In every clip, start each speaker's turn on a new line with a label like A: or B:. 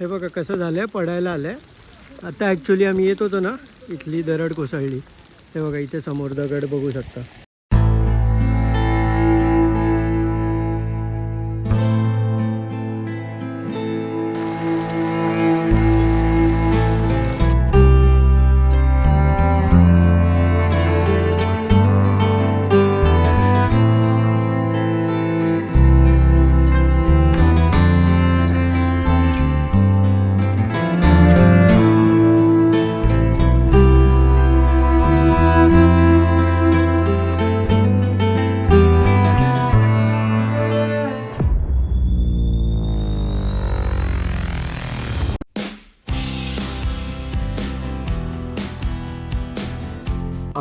A: हे बघा कसं झालं आहे पडायला आलं आहे आता ॲक्च्युली आम्ही येत होतो ना इथली दरड कोसळली. हे बघा इथे समोर दगड बघू शकता.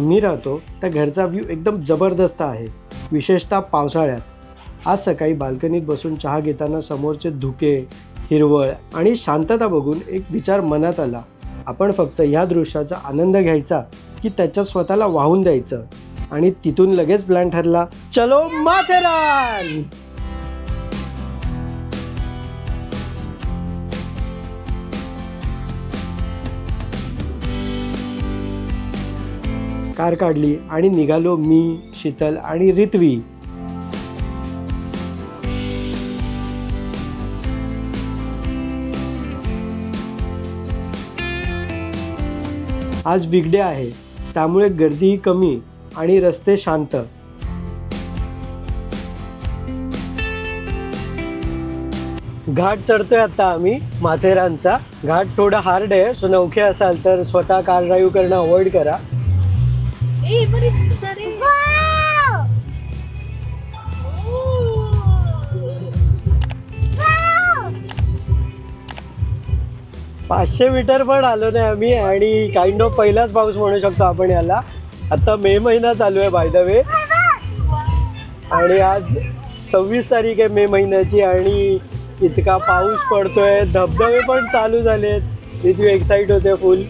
A: आम्ही राहतो त्या घरचा व्ह्यू एकदम जबरदस्त आहे. विशेषतः पावसाळ्यात. आज सकाळी बाल्कनीत बसून चहा घेताना समोरचे धुके हिरवळ आणि शांतता बघून एक विचार मनात आला. आपण फक्त ह्या दृश्याचा आनंद घ्यायचा की त्याच्यात स्वतःला वाहून द्यायचं. आणि तिथून लगेच प्लॅन ठरला चलो माथेरान कार काढली आणि निघालो मी शीतल आणि रित्वी. आज विगडे आहे. त्यामुळे गर्दीही कमी आणि रस्ते शांत. घाट चढतोय आता आम्ही माथेरानचा. घाट थोडा हार्ड आहे. सो नौखे असाल तर स्वतः कार ड्राईव्ह करणं अवॉइड करा.
B: सरे
A: पाचशे मीटर पण आलो नाही आम्ही आणि काइंड ऑफ पहिलाच पाऊस म्हणू शकतो आपण याला. आता मे महिना चालू आहे बाय द वे आणि आज सव्वीस तारीख आहे मे महिन्याची आणि इतका पाऊस पडतोय. धबधबे पण चालू झालेत. इतकी एक्साइट होते फुल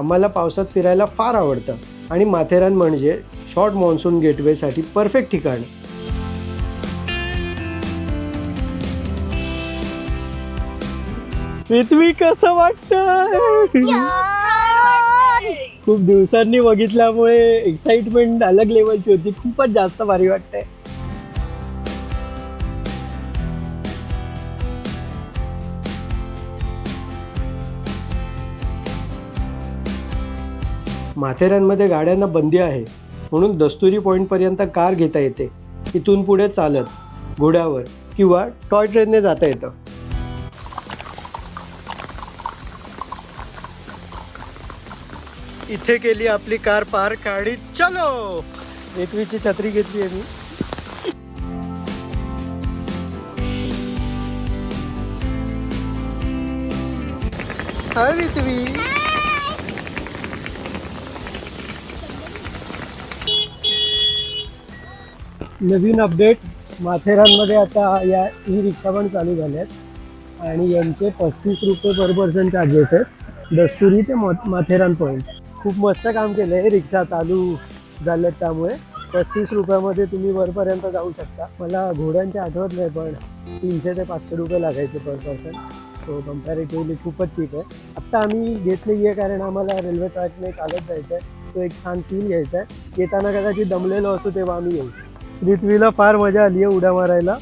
A: आम्हाला पावसात फिरायला फार आवडतं. आणि माथेरान म्हणजे शॉर्ट मॉन्सून गेटवेसाठी परफेक्ट ठिकाण. पृथ्वी कसं वाटतं खूप दिवसांनी बघितल्यामुळे एक्साइटमेंट अलग लेवलची होती. खूपच जास्त भारी वाटतंय. माथेऱ्यांमध्ये गाड्यांना बंदी आहे म्हणून दस्तुरी पॉईंटपर्यंत कार घेता येते. इथून पुढे चालत घोड्यावर किंवा टॉय ट्रेनने जाता येतं. इथे केली आपली कार पार्क आणि चलो! एकवीची छत्री घेतली आहे मी. हाय नवीन अपडेट माथेरानमध्ये आता या ई रिक्षा पण चालू झाल्या आहेत आणि यांचे पस्तीस रुपये पर पर्सन चार्जेस आहेत. दस्तुरी ते माथेरान पॉईंट खूप मस्त काम केलं आहे रिक्षा चालू झाल्यात त्यामुळे. पस्तीस रुपयामध्ये तुम्ही वरपर्यंत जाऊ शकता. मला घोड्यांचे आठवत नाही पण तीनशे ते पाचशे रुपये लागायचे पर पर्सन सो कम्पॅरेटिव्हली खूपच चीप आहे. आत्ता आम्ही घेतली आहे कारण आम्हाला रेल्वे ट्रॅकने चालत जायचं आहे तो एक छान फील घ्यायचा आहे येताना कदाचित दमलेलो असतो तेव्हा आम्ही येऊ. रिथवीला फार मजा आली आहे उड्या मारायला.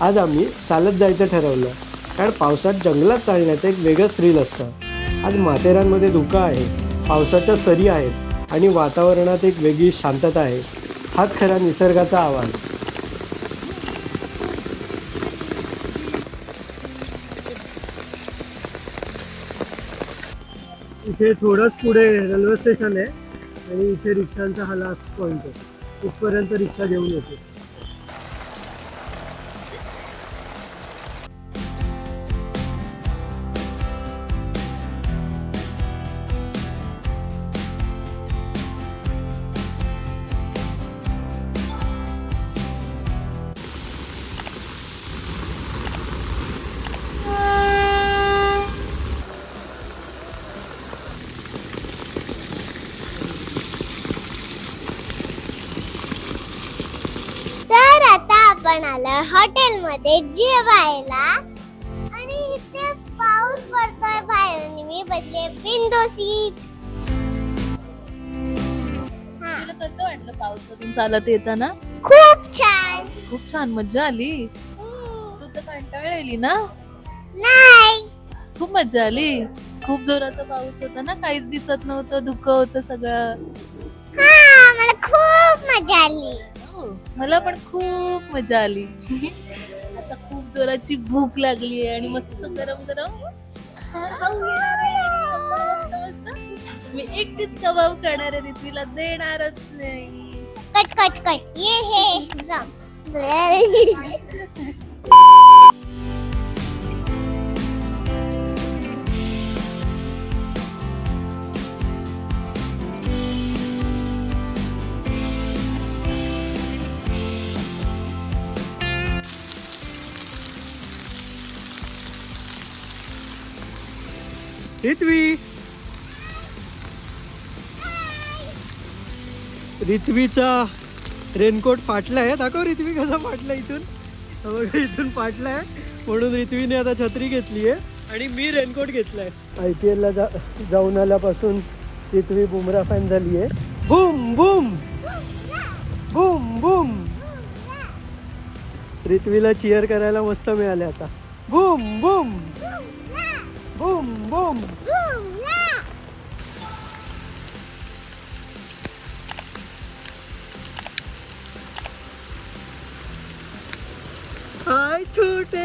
A: आज आम्ही चालत जायचं ठरवलं कारण पावसात जंगलात चालण्याचं एक वेगळंच थ्रिल असतं. आज माथेरानमध्ये धुका आहे. पावसाच्या सरी आहेत आणि वातावरणात एक वेगळी शांतता आहे. हाच खरा निसर्गाचा आवाज. इथे थोडंच पुढे रेल्वे स्टेशन आहे आणि इथे रिक्षांचा हा लास्ट पॉईंट आहे. इथपर्यंत रिक्षा घेऊन येते.
C: हॉटेलमध्ये जेवायला. आणि इथे पाऊस पडतोय बाहेर आणि मी बसले विंडो सीट हा.
B: तुला कसं वाटलं पावसातून चालत येताना?
C: खूप छान.
B: खूप छान मज्जा आली.
C: हम्म,
B: तू तर कंटाळलेली ना?
C: नाही.
B: खूप मज्जा आली. खूप जोराचा पाऊस होता ना काहीच दिसत नव्हतं धुकं होतं सगळं.
C: हा मला खूप मजा आली.
B: हो, मला पण खूप मजा आली. आता खूप जोराची भूक लागली आहे आणि मस्त गरम गरम खाऊ घेणार आहे. आणि आपण मस्त मस्त. मी एकटीच कबाब करणार आहे रित्वीला देणारच नाही.
C: Cut cut cut. ये हे. राम
A: रित्वी. रित्वीचा रेनकोट फाटलाय दाखव रित्वी कसा फाटला इथून. बघा, इथून फाटलाय म्हणून रित्वीने आता छत्री घेतली आहे आणि मी रेनकोट घेतलाय. आय पी एलला जा जाऊन आल्यापासून रित्वी बुमरा फॅन झाली आहे. Boom boom. Boom boom. रित्वीला cheer करायला मस्त मिळाले आता. Boom boom. Boom boom hi छोटे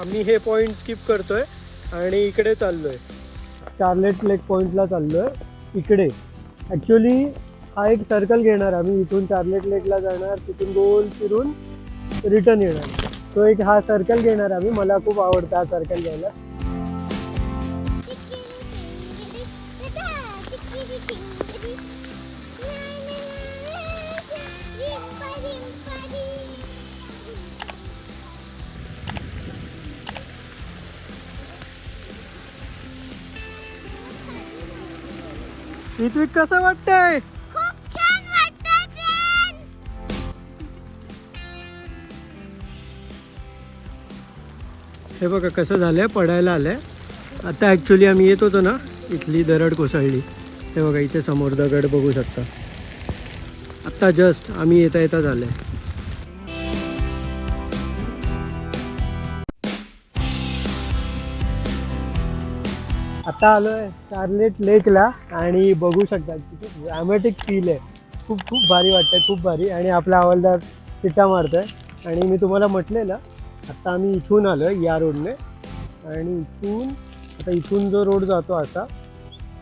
A: आम्ही हे पॉइंट स्किप करतोय आणि इकडे चाललोय. चार्लेट लेक पॉइंटला चाललोय. इकडे. ॲक्च्युली हा एक सर्कल घेणार आम्ही. इथून चार्लेट लेकला जाणार तिथून गोल फिरून रिटर्न येणार. तो एक हा सर्कल घेणार आम्ही. मला खूप आवडतं हा सर्कल घ्यायला. ऋत्विक कसं वाटतंय? हे बघा कसं झालं आहे पडायला आलंय. आता ॲक्च्युली आम्ही येत होतो ना इथली दरड कोसळली. हे बघा इथे समोर दगड बघू शकता. आत्ता जस्ट आम्ही येता येता झालंय. आता आहे स्टारलेट लेकला आणि बघू शकता किती ड्रॅमॅटिक फील आहे. खूप खूप भारी वाटतं खूप भारी. आणि आपला हवालदार चिटा मारतोय. आणि मी तुम्हाला म्हटलेलं आता आम्ही इथून आलो आहे या रोडने. आणि इथून आता इथून जो रोड जातो असा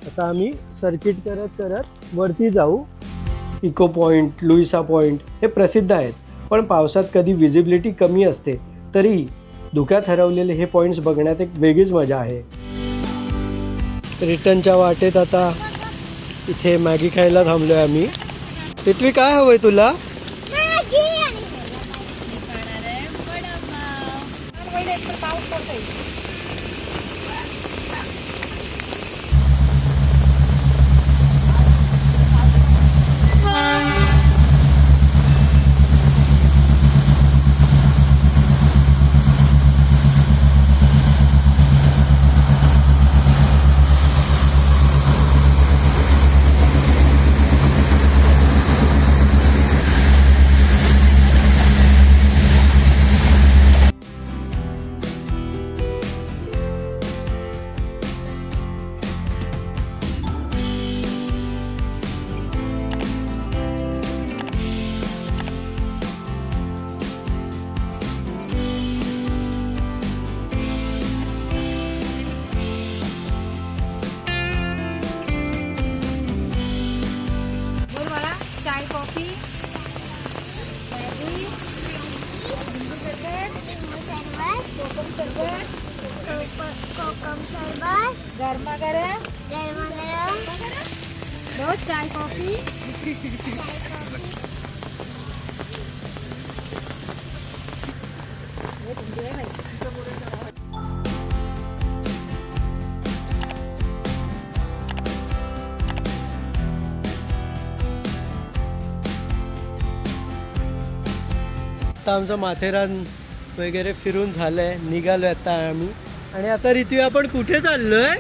A: असा आम्ही सर्किट करत करत वरती जाऊ. इको पॉईंट लुईसा पॉईंट हे प्रसिद्ध आहेत. पण पावसात कधी विजिबिलिटी कमी असते तरी धुक्यात हरवलेले हे पॉईंट्स बघण्यात एक वेगळीच मजा आहे. रिटर्नच्या वाटेत आता इथे मॅगी खायला थांबलो आहे आम्ही. पृथ्वी काय हवं आहे तुला
C: मॅगी आणि
B: मी खाणार आहे वडापाव
D: चाय चाय कॉफी
A: आता आमचं माथेरान वगैरे फिरून झालंय. निघालोय आता आम्ही. आणि आता रितू आपण कुठे चाललोय?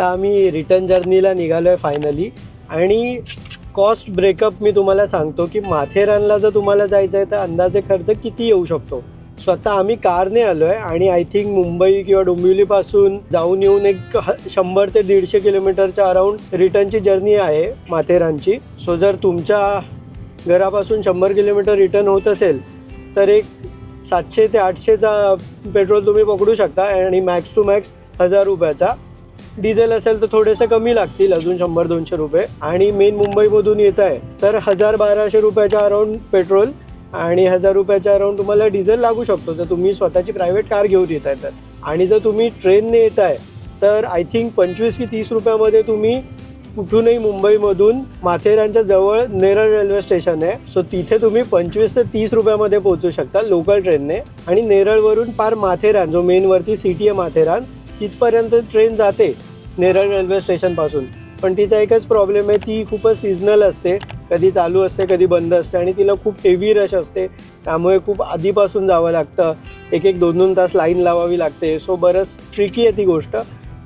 A: आता आम्ही रिटर्न जर्नीला निघालो आहे फायनली आणि कॉस्ट ब्रेकअप मी तुम्हाला सांगतो की माथेरानला जर तुम्हाला जायचं आहे तर अंदाजे खर्च किती येऊ शकतो? स्वतः आम्ही कारने आलो आहे आणि आय थिंक मुंबई किंवा डोंबिवलीपासून जाऊन येऊन एक ह- शंभर ते दीडशे किलोमीटरच्या अराउंड रिटर्नची जर्नी आहे माथेरानची. सो जर तुमच्या घरापासून शंभर किलोमीटर रिटर्न होत असेल तर एक सातशे ते आठशेचा पेट्रोल तुम्ही पकडू शकता आणि मॅक्स टू मॅक्स हजार रुपयाचा. डिझेल असेल तर थोडेसे कमी लागतील अजून शंभर दोनशे रुपये. आणि मेन मुंबईमधून येत आहे तर हजार बाराशे रुपयाच्या अराउंड पेट्रोल आणि हजार रुपयाच्या अराउंड तुम्हाला डिझेल लागू शकतो. जर तुम्ही स्वतःची प्रायव्हेट कार घेऊन येत आहे तर. आणि जर तुम्ही ट्रेनने येत आहे तर आय थिंक पंचवीस की तीस रुपयामध्ये तुम्ही कुठूनही मुंबईमधून माथेरानच्या जवळ नेरळ रेल्वे स्टेशन आहे. सो तिथे तुम्ही पंचवीस ते तीस रुपयामध्ये पोहोचू शकता लोकल ट्रेनने आणि नेरळवरून पार माथेरान जो मेनवरती सिटी आहे माथेरान तिथपर्यंत ट्रेन जाते. नेरळ रेल्वे स्टेशनपासून पण तिचा एकच प्रॉब्लेम आहे ती खूपच सिजनल असते. कधी चालू असते कधी बंद असते आणि तिला खूप हेवी रश असते. त्यामुळे खूप आधीपासून जावं लागतं. एक एक दोन दोन तास लाईन लावावी लागते. सो बरंच ट्रिकी आहे ती गोष्ट.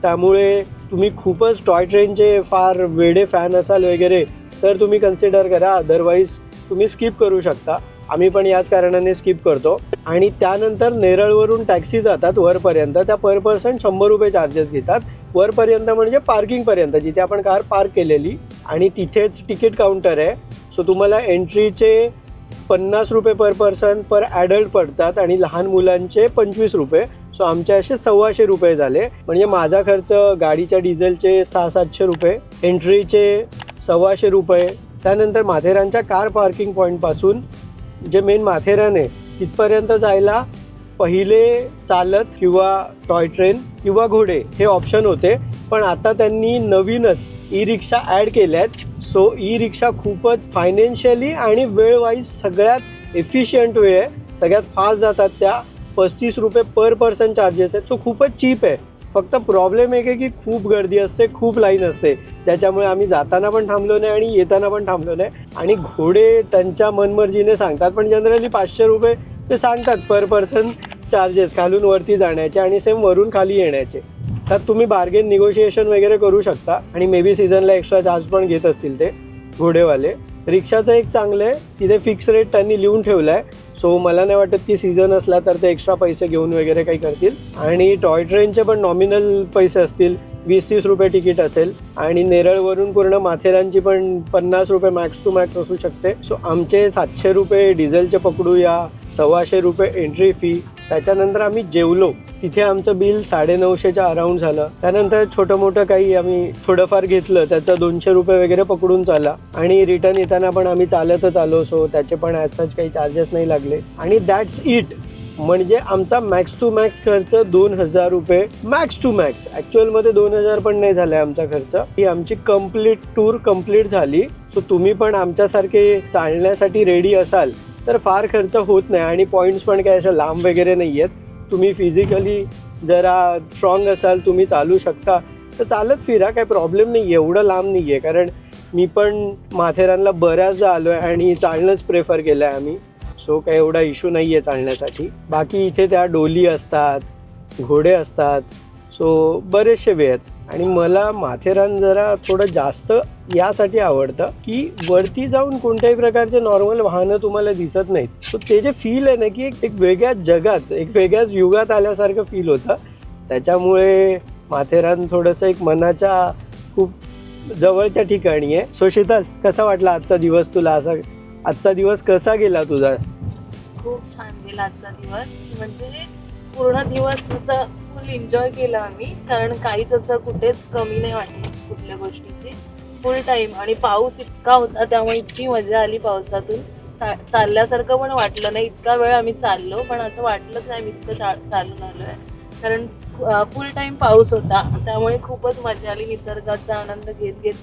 A: त्यामुळे तुम्ही खूपच टॉय ट्रेनचे फार वेडे फॅन असाल वगैरे तर तुम्ही कन्सिडर करा. अदरवाईज तुम्ही स्किप करू शकता. आम्ही पण याच कारणाने स्किप करतो. आणि त्यानंतर नेरळवरून टॅक्सी जातात वरपर्यंत. त्या पर पर्सन शंभर रुपये चार्जेस घेतात. वरपर्यंत म्हणजे पार्किंगपर्यंत जिथे आपण कार पार्क केलेली आणि तिथेच तिकीट काउंटर आहे. सो तुम्हाला एंट्रीचे पन्नास रुपये पर पर्सन पर ॲडल्ट पडतात आणि लहान मुलांचे पंचवीस रुपये. सो आमचे असे सव्वाशे रुपये झाले. म्हणजे माझा खर्च गाडीच्या डिझेलचे सहा सातशे रुपये एंट्रीचे सव्वाशे रुपये. त्यानंतर माथेरानच्या कार पार्किंग पॉईंटपासून जे मेन माथेरान आहे तिथपर्यंत जायला पहिले चालत किंवा टॉय ट्रेन किंवा घोडे हे ऑप्शन होते पण आता त्यांनी नवीनच ई रिक्षा ॲड केल्या आहेत. सो ई रिक्षा खूपच फायनान्शियली आणि वेळवाईज सगळ्यात एफिशियंट वे आहे. सगळ्यात फास्ट जातात त्या पस्तीस रुपये पर पर्सन चार्जेस आहेत. सो खूपच चीप आहे. फक्त प्रॉब्लेम एक आहे की खूप गर्दी असते खूप लाईन असते. त्याच्यामुळे आम्ही जाताना पण थांबलो नाही आणि येताना पण थांबलो नाही. आणि घोडे त्यांच्या मनमर्जीने सांगतात पण जनरली पाचशे रुपये ते सांगतात पर पर्सन चार्जेस खालून वरती जाण्याचे आणि सेम वरून खाली येण्याचे. त्यात तुम्ही बार्गेन निगोशिएशन वगैरे करू शकता आणि मे बी सीझनला एक्स्ट्रा चार्ज पण घेत असतील ते घोडेवाले. रिक्षाचं एक चांगलं आहे तिथे फिक्स रेट त्यांनी लिहून ठेवला आहे सो मला नाही वाटत की सीझन असला तर ते एक्स्ट्रा पैसे घेऊन वगैरे काही करतील. आणि टॉय ट्रेनचे पण नॉमिनल पैसे असतील. वीस तीस रुपये तिकीट असेल. आणि नेरळवरून पूर्ण माथेरानची पण पन्नास रुपये मॅक्स टू मॅक्स असू शकते. सो आमचे सातशे रुपये डिझेलचे पकडूया. सव्वाशे रुपये एंट्री फी त्याच्यानंतर आम्ही जेवलो. तिथे आमचं बिल साडे नऊशेच्या अराऊंड झालं. त्यानंतर छोटं मोठं काही आम्ही थोडंफार घेतलं. त्याचं दोनशे रुपये वगैरे पकडून चाला आणि रिटर्न येताना पण आम्ही चालतच आलो. सो त्याचे पण ॲज सच काही चार्जेस नाही लागले. आणि दॅट्स इट म्हणजे आमचा मॅक्स टू मॅक्स खर्च दोन हजार रुपये. मॅक्स टू मॅक्स ॲक्च्युअलमध्ये दोन हजार पण नाही झाला आमचा खर्च. ही आमची कंप्लीट टूर कंप्लीट झाली. सो तुम्ही पण आमच्यासारखे चालण्यासाठी रेडी असाल. तर फार खर्च होत नाही आणि पॉईंट्स पण काय असं लांब वगैरे नाही आहेत तुम्ही फिजिकली जरा स्ट्रॉंग असाल तुम्ही चालू शकता. तर चालत फिरा काय प्रॉब्लेम नाही आहे एवढं लांब नाही आहे कारण मी पण माथेरानला बऱ्याचदा आलो आहे आणि चालणंच प्रेफर केलं आहे आम्ही. सो काय एवढा इश्यू नाही आहे चालण्यासाठी. बाकी इथे त्या डोली असतात घोडे असतात. सो बरेचसे वे आहेत आणि मला माथेरान जरा थोडं जास्त यासाठी आवडतं की वरती जाऊन कोणत्याही प्रकारचे नॉर्मल वाहनं तुम्हाला दिसत नाहीत. सो ते जे फील आहे ना की एक- एक वेगळ्याच जगात एक वेगळ्याच युगात आल्यासारखं फील होतं. त्याच्यामुळे माथेरान थोडंसं एक मनाच्या खूप जवळच्या ठिकाणी आहे. सो शीतल कसा वाटला आजचा दिवस तुला? असा आजचा दिवस कसा गेला तुझा?
B: खूप छान गेला आजचा दिवस. म्हणजे पूर्ण दिवस असं फुल एन्जॉय केला आम्ही. कारण काहीच असं कुठेच कमी नाही वाटली कुठल्या गोष्टीची. फुल टाइम आणि पाऊस इतका होता त्यामुळे इतकी मजा आली पावसातून. चा- चालल्यासारखं पण वाटलं नाही. इतका वेळ आम्ही चाललो पण असं वाटलंच नाही आम्ही इतकं चा चालून आलो आहे कारण फुल टाइम पाऊस होता. त्यामुळे खूपच मजा आली. निसर्गाचा आनंद घेत घेत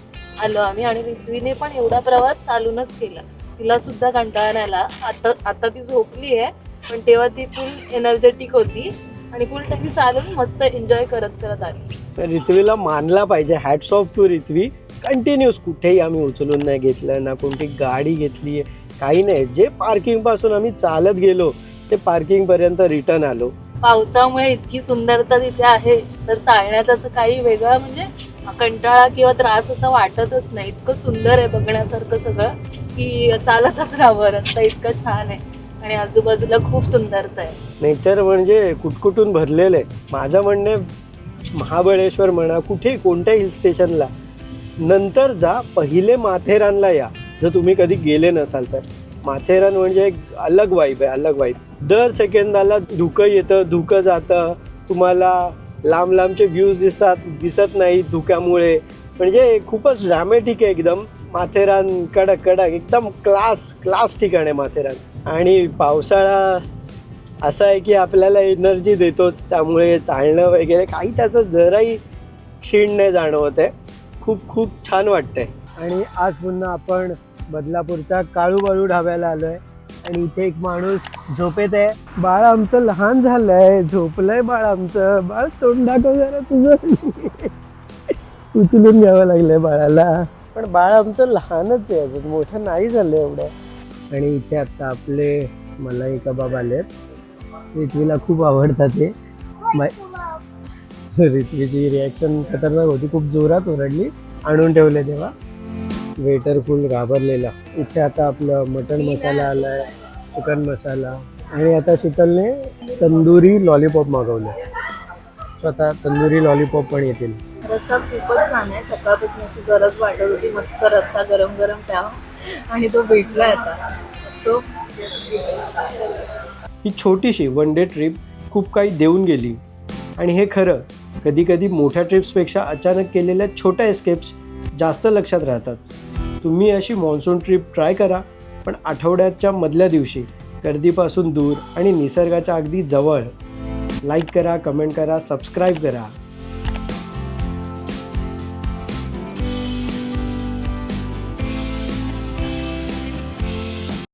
B: आलो आम्ही. आणि रित्वीने पण एवढा प्रवास चालूनच केला. तिला सुद्धा कंटाळा आला. आता आता ती झोपली आहे पण तेव्हा ती फुल एनर्जेटिक होती. आणि फुल टाकी चालून मस्त एन्जॉय करत करत आली.
A: तर रिथवीला मानला पाहिजे. Hats off to Rithvi continuous कुठेही आम्ही उचलून नाही घेतलं ना कोणती गाडी घेतली आहे काही नाही. जे पार्किंगपासून आम्ही चालत गेलो ते पार्किंग पर्यंत रिटर्न आलो.
B: पावसामुळे इतकी सुंदरता तिथे आहे तर चालण्याचं असं काही वेगळं म्हणजे कंटाळा किंवा त्रास असा वाटतच नाही. इतकं सुंदर आहे बघण्यासारखं सगळं की चालतच राहावं रस्ता इतकं छान आहे. आणि आजूबाजूला खूप सुंदरता आहे.
A: नेचर म्हणजे कुटकुटून भरलेलं आहे. माझं म्हणणं आहे, महाबळेश्वर म्हणा कुठे कोणत्या हिल स्टेशनला नंतर जा पहिले माथेरानला या. जर तुम्ही कधी गेले नसाल तर. माथेरान म्हणजे एक अलग वाईब आहे अलग वाईब दर सेकंदाला धुकं येतं धुकं जातं. तुम्हाला लांब लांबचे व्ह्यूज दिसतात दिसत नाही धुक्यामुळे. म्हणजे खूपच ड्रॅमॅटिक आहे एकदम. माथेरान कडक कडक एकदम क्लास क्लास ठिकाण आहे माथेरान. आणि पावसाळा असं आहे की आपल्याला एनर्जी देतोच त्यामुळे चालणं वगैरे काही त्याचं जराही क्षीण नाही जाणवत आहे. खूप खूप छान वाटतंय. आणि आज पुन्हा आपण बदलापूरच्या काळूबाळू ढाब्याला आलोय. आणि इथे एक माणूस झोपेत आहे. बाळ आमचं लहान झालंय. झोपलंय बाळ आमचं. बाळ तोंड दाखव जरा तुझं. उचलून घ्यावं लागलंय बाळाला. पण बाळ आमचं लहानच आहे अजून. मोठं नाही झालं एवढं. आणि इथे आता आपले मलाई कबाब आहेत रित्वीला खूप आवडतात ते मा- रित्वीची रिॲक्शन खतरनाक होती. खूप जोरात ओरडली. आणून ठेवले तेव्हा. वेटर फुल घाबरलेला. इथे आता आपलं मटन मसाला आला आहे चिकन मसाला. आणि आता शीतलने तंदुरी लॉलीपॉप मागवले. स्वतः तंदुरी लॉलीपॉप पण येतील.
B: रस्सा खूपच छान आहे. सकाळपासून गरज वाटत होती. मस्त रस्सा गरम गरम प्या आणि तो भेटला आता. सो
A: ही छोटीशी वन डे ट्रिप खूप काही देऊन गेली. आणि हे खरं कधी कधी मोठ्या ट्रिप्सपेक्षा अचानक केलेल्या छोट्या एस्केप्स जास्त लक्षात राहतात. तुम्ही अशी मॉन्सून ट्रिप ट्राय करा पण आठवड्याच्या मधल्या दिवशी गर्दीपासून दूर आणि निसर्गाच्या अगदी जवळ. लाईक करा कमेंट करा सबस्क्राईब करा.